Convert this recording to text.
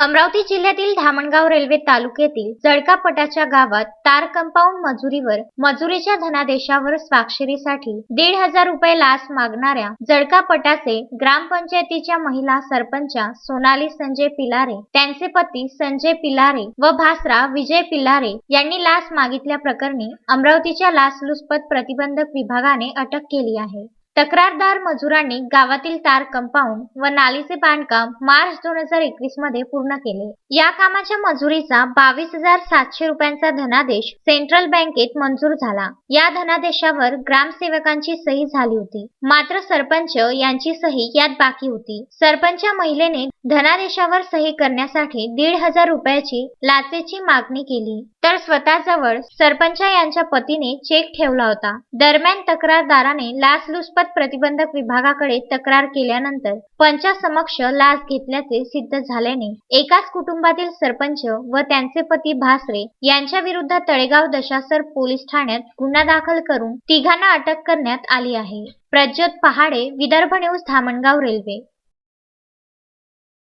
अमरावती जिल्ह्यातील धामणगाव रेल्वे तालुक्यातील जळकापटाच्या गावात तार कंपाऊंड मजुरीवर मजुरीच्या धनादेशावर स्वाक्षरीसाठी दीड हजार रुपये लाच मागणाऱ्या जळकापटाचे ग्रामपंचायतीच्या महिला सरपंच सोनाली संजय पिलारे त्यांचे पती संजय पिलारे व भासरा विजय पिलारे यांनी लाच मागितल्या प्रकरणी अमरावतीच्या लाचलुचपत प्रतिबंधक विभागाने अटक केली आहे. तक्रारदार मजुरांनी गावातील तार कंपाऊंड व नालीचे बांधकाम मार्च दोन हजार एकवीसमध्ये पूर्ण केले. या कामाच्या मजुरीचा बावीस हजार सातशे रुपयांचा धनादेश सेंट्रल बँकेत मंजूर झाला. या धनादेशावर ग्रामसेवकांची सही झाली होती. मात्र सरपंच यांची सही यात बाकी होती. सरपंच महिलेने धनादेशावर सही करण्यासाठी दीड हजार रुपयाची लाचेची मागणी केली. तर स्वतःजवळ सरपंच यांच्या पतीने चेक ठेवला होता. दरम्यान तक्रारदाराने लाचलुचपत प्रतिबंधक विभागाकडे तक्रार केल्यानंतर पंचासमक्ष लाच घेतल्याचे सिद्ध झाल्याने एकाच कुटुंबातील सरपंच व त्यांचे पती भासरे यांच्या विरुद्ध तळेगाव दशासर पोलीस ठाण्यात गुन्हा दाखल करून तिघांना अटक करण्यात आली आहे. Prajyot Pahade Vidarbha news Dhamangaon railway.